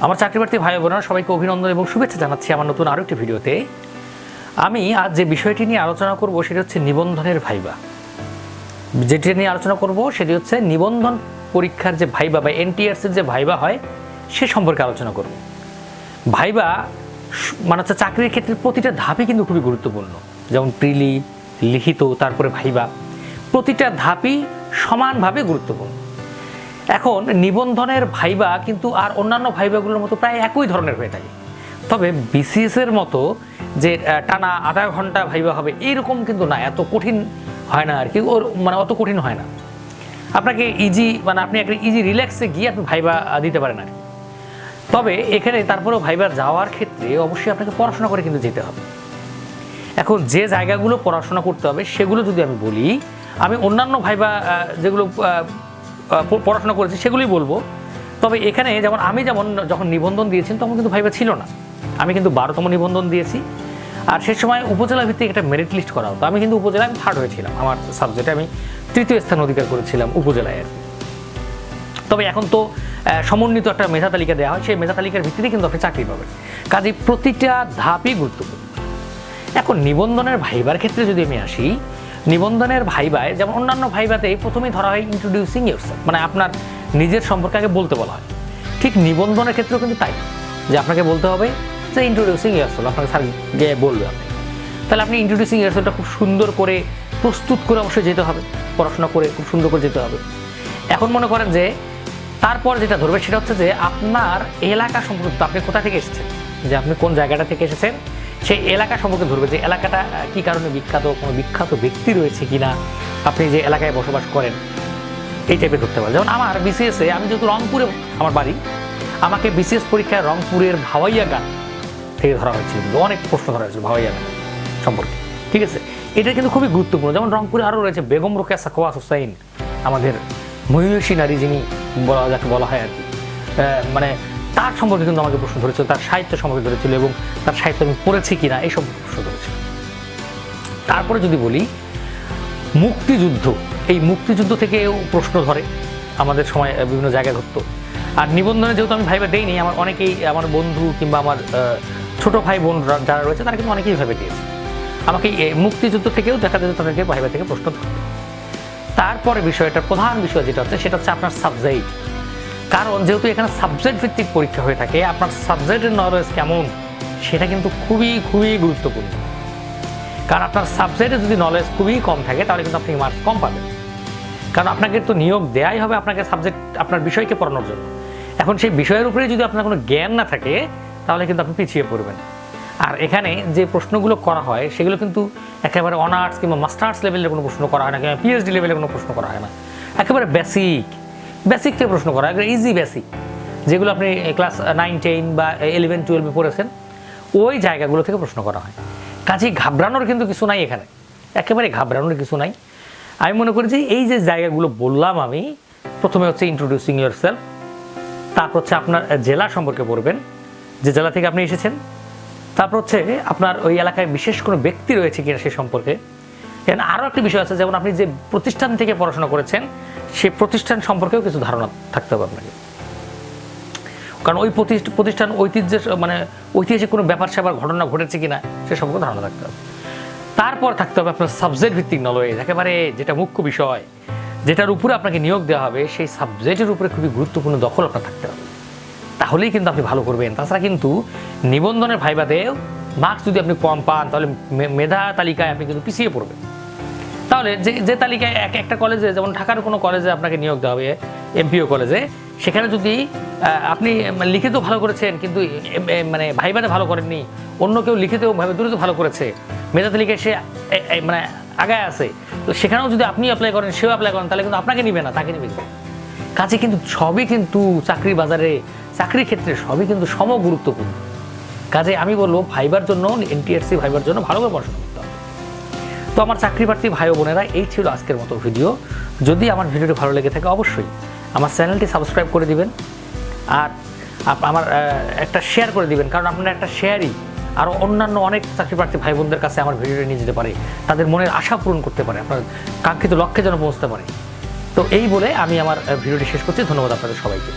আমার চাকরিপ্রার্থী ভাই বোনেরা, সবাইকে অভিনন্দন এবং শুভেচ্ছা জানাচ্ছি আমার নতুন আরও একটি ভিডিওতে। আমি আজ যে বিষয়টি নিয়ে আলোচনা করব, সেটি হচ্ছে নিবন্ধনের ভাইবা। যেটি নিয়ে আলোচনা করব, সেটি হচ্ছে নিবন্ধন পরীক্ষার যে ভাইবা বা এনটিআরসির যে ভাইবা হয়, সে সম্পর্কে আলোচনা করব। ভাইবা মানে হচ্ছে চাকরির ক্ষেত্রে প্রতিটা ধাপই কিন্তু খুবই গুরুত্বপূর্ণ। যেমন প্রিলি লিখিত, তারপরে ভাইবা। প্রতিটা ধাপই সমানভাবে গুরুত্বপূর্ণ। এখন নিবন্ধনের ভাইবা কিন্তু আর অন্যান্য ভাইবাগুলোর মতো প্রায় একই ধরনের হয়ে থাকে। তবে বিসিএস এর মতো যে টানা আধা ঘণ্টা ভাইবা হবে, এইরকম কিন্তু না, এত কঠিন হয় না আর কি ওর মানে অত কঠিন হয় না। আপনাকে ইজি মানে আপনি একটা ইজি রিল্যাক্সে গিয়ে আপনি ভাইবা দিতে পারেন আর তবে এখানে তারপরেও ভাইবার যাওয়ার ক্ষেত্রে অবশ্যই আপনাকে পড়াশোনা করে কিন্তু যেতে হবে। এখন যে জায়গাগুলো পড়াশোনা করতে হবে, সেগুলো যদি আমি বলি, আমি অন্যান্য ভাইবা যেগুলো পড়াশোনা করেছি, সেগুলোই বলব। তবে এখানে যেমন আমি যেমন যখন নিবন্ধন দিয়েছি, তখন কিন্তু ভাইবা ছিল না। আমি কিন্তু বারোতম নিবন্ধন দিয়েছি। আর সে সময় উপজেলা ভিত্তিক একটা মেরিট লিস্ট করা হতো। আমি কিন্তু উপজেলায় আমি থার্ড হয়েছিলাম। আমার সাবজেক্টে আমি তৃতীয় স্থান অধিকার করেছিলাম উপজেলায় আর তবে এখন তো সমন্বিত একটা মেধা তালিকা দেওয়া হয়। সেই মেধা তালিকার ভিত্তিতে কিন্তু আপনি চাকরি পাবেন। কাজে প্রতিটা ধাপই গুরুত্বপূর্ণ। এখন নিবন্ধনের ভাইবার ক্ষেত্রে যদি আমি আসি নিবন্ধনের ভাইবায়, যেমন অন্যান্য ভাইবাতেই প্রথমেই ধরা হয় ইন্ট্রোডিউসিং ইউরসেলফ মানে আপনার নিজের সম্পর্কে আগে বলতে বলা হয়। ঠিক নিবন্ধনের ক্ষেত্রেও কিন্তু তাই, যে আপনাকে বলতে হবে যে ইন্ট্রোডিউসিং ইউরসেলফ আপনাকে স্যার গিয়ে বলবে আপনি। তাহলে আপনি ইন্ট্রোডিউসিং ইউরসেলফটা খুব সুন্দর করে, প্রস্তুত করে অবশ্যই যেতে হবে, পড়াশোনা করে খুব সুন্দর করে যেতে হবে। এখন মনে করেন যে, তারপর যেটা ধরবে সেটা হচ্ছে যে আপনার এলাকা সম্পর্কে আপনি কোথা থেকে এসেছেন? যে আপনি কোন জায়গাটা থেকে এসেছেন? সেই এলাকা সম্পর্কে ধরবে যে এলাকাটা কি কারণে বিখ্যাত, কোনো বিখ্যাত ব্যক্তি রয়েছে কিনা, আপনি যে এলাকায় বসবাস করেন, এই টাইপের ধরতে পারে যেমন আমার বিসিএসে আমি যেহেতু রংপুরে আমার বাড়ি, আমাকে বিসিএস পরীক্ষায় রংপুরের ভাওয়াইয়া গান থেকে ধরা হয়েছিল। অনেক প্রশ্ন ধরা হয়েছিল ভাওয়াইয়া গান সম্পর্কে। ঠিক আছে? এটা কিন্তু খুবই গুরুত্বপূর্ণ। যেমন রংপুরে আরও রয়েছে বেগম রোকেয়া সাকোয়াস হুসাইন, আমাদের মহিষী নারী যিনি বলা, যাকে বলা হয় আর কি। মানে তার সম্পর্কে কিন্তু আমাকে প্রশ্ন ধরেছিল তার সাহিত্য সম্পর্কে ধরেছিল এবং তার সাহিত্য আমি পড়েছি কিনা এই সব প্রশ্ন ধরেছিল তারপরে যদি বলি, মুক্তিযুদ্ধ, এই মুক্তিযুদ্ধ থেকেও প্রশ্ন ধরে, আমাদের সময় বিভিন্ন জায়গায় ধরতো আর নিবন্ধনে যেহেতু আমি ভাইবা দেইনি, আমার অনেকেই, আমার বন্ধু কিংবা আমার ছোট ভাই বোন যারা রয়েছে, তারা কিন্তু অনেকেই ভাইবা দিয়েছে। আমাকে মুক্তিযুদ্ধ থেকেও দেখা যায় যে তাদেরকে ভাইবা থেকে প্রশ্ন ধরতো। তারপরে বিষয়টা প্রধান বিষয় যেটা হচ্ছে, সেটা হচ্ছে আপনার সাবজেক্ট কারণ যেহেতু এখানে সাবজেক্ট ভিত্তিক পরীক্ষা হয়ে থাকে, আপনার সাবজেক্টের নলেজ কেমন সেটা কিন্তু খুবই খুবই গুরুত্বপূর্ণ। কারণ আপনার সাবজেক্টে যদি নলেজ খুবই কম থাকে, তাহলে কিন্তু আপনি মার্কস কম পাবেন। কারণ আপনাকে তো নিয়োগ দেয়াই হবে আপনাকে সাবজেক্ট আপনার বিষয়কে পড়ানোর জন্য। এখন সেই বিষয়ের উপরে যদি আপনার কোনো জ্ঞান না থাকে, তাহলে কিন্তু আপনি পিছিয়ে পড়বেন। আর এখানে যে প্রশ্নগুলো করা হয়, সেগুলো কিন্তু একেবারে অনার্স কিংবা মাস্টার্স লেভেলের কোনো প্রশ্ন করা হয় না, কিংবা পিএইচডি লেভেলের কোনো প্রশ্ন করা হয় না। একেবারে বেসিক বেসিক থেকে প্রশ্ন করা একটা ইজি বেসিক যেগুলো আপনি ক্লাস নাইন টেন বা ইলেভেন টুয়েলভে পড়েছেন, ওই জায়গাগুলো থেকে প্রশ্ন করা হয়। কাজেই ঘাবড়ানোর কিন্তু কিছু নাই এখানে, একেবারে ঘাবড়ানোর কিছু নাই। আমি মনে করি যে এই যে জায়গাগুলো বললাম আমি, প্রথমে হচ্ছে ইন্ট্রোডিউসিং ইউর সেলফ তারপর হচ্ছে আপনার জেলা সম্পর্কে পড়বেন, যে জেলা থেকে আপনি এসেছেন, তারপর হচ্ছে আপনার ওই এলাকায় বিশেষ কোনো ব্যক্তি রয়েছে কিনা সে সম্পর্কে এখানে আরও একটি বিষয় আছে, যেমন আপনি যে প্রতিষ্ঠান থেকে পড়াশোনা করেছেন, সেই প্রতিষ্ঠান সম্পর্কেও কিছু ধারণা থাকতে হবে আপনাকে। কারণ ওই প্রতিষ্ঠ- প্রতিষ্ঠান ঐতিহ্যের মানে ঐতিহাসিক কোনো ব্যাপার স্যাপার, ঘটনা ঘটেছে কিনা, সে সম্পর্কে ধারণা থাকতে হবে। তারপর থাকতে হবে আপনার সাবজেক্ট ভিত্তিক নলেজ একেবারে যেটা মুখ্য বিষয়, যেটার উপরে আপনাকে নিয়োগ দেওয়া হবে, সেই সাবজেক্টের উপরে খুবই গুরুত্বপূর্ণ দখল আপনার থাকতে হবে। তাহলেই কিন্তু আপনি ভালো করবেন। তাছাড়া কিন্তু নিবন্ধনের ভাইবাতেও মার্কস যদি আপনি কম পান, তাহলে মেধা তালিকায় আপনি কিন্তু পিছিয়ে পড়বেন। তাহলে যে যে তালিকায় এক, একটা কলেজে যেমন ঢাকার কোনো কলেজে আপনাকে নিয়োগ দেওয়া হবে এমপিও কলেজে সেখানে যদি আপনি মানে লিখিত ভালো করেছেন, কিন্তু মানে ভাইবাতে ভালো করেননি, অন্য কেউ লিখিতেও ভাইবা দূরে ভালো করেছে, মেধা তালিকায় সে মানে আগায় আছে, তো সেখানেও যদি আপনি অ্যাপ্লাই করেন, সেও অ্যাপ্লাই করেন, তাহলে কিন্তু আপনাকে নিবে না, তাকে নিবে কাজে কিন্তু সবই কিন্তু চাকরি বাজারে, চাকরির ক্ষেত্রে সবই কিন্তু সম গুরুত্বপূর্ণ কাজে আমি বলব, ভাইবার জন্য এনটিআরসি ভাইবার জন্য ভালো করে পড়াশোনা তো আমার চাকরি প্রার্থী ভাই বোনেরা, এই ছিল আজকের মতো ভিডিও যদি আমার ভিডিওটি ভালো লেগে থাকে, অবশ্যই আমার চ্যানেলটি সাবস্ক্রাইব করে দিবেন আর আমার একটা শেয়ার করে দিবেন। কারণ আপনার একটা শেয়ারই আরও অন্যান্য অনেক চাকরি প্রার্থী ভাই বোনদের কাছে আমার ভিডিওটি নিয়ে যেতে পারে। তাদের মনের আশা পূরণ করতে পারে, আপনার কাঙ্ক্ষিত লক্ষ্যে যেন পৌঁছতে পারে। তো এই বলে আমি আমার ভিডিওটি শেষ করছি। ধন্যবাদ আপনাদের সবাইকে।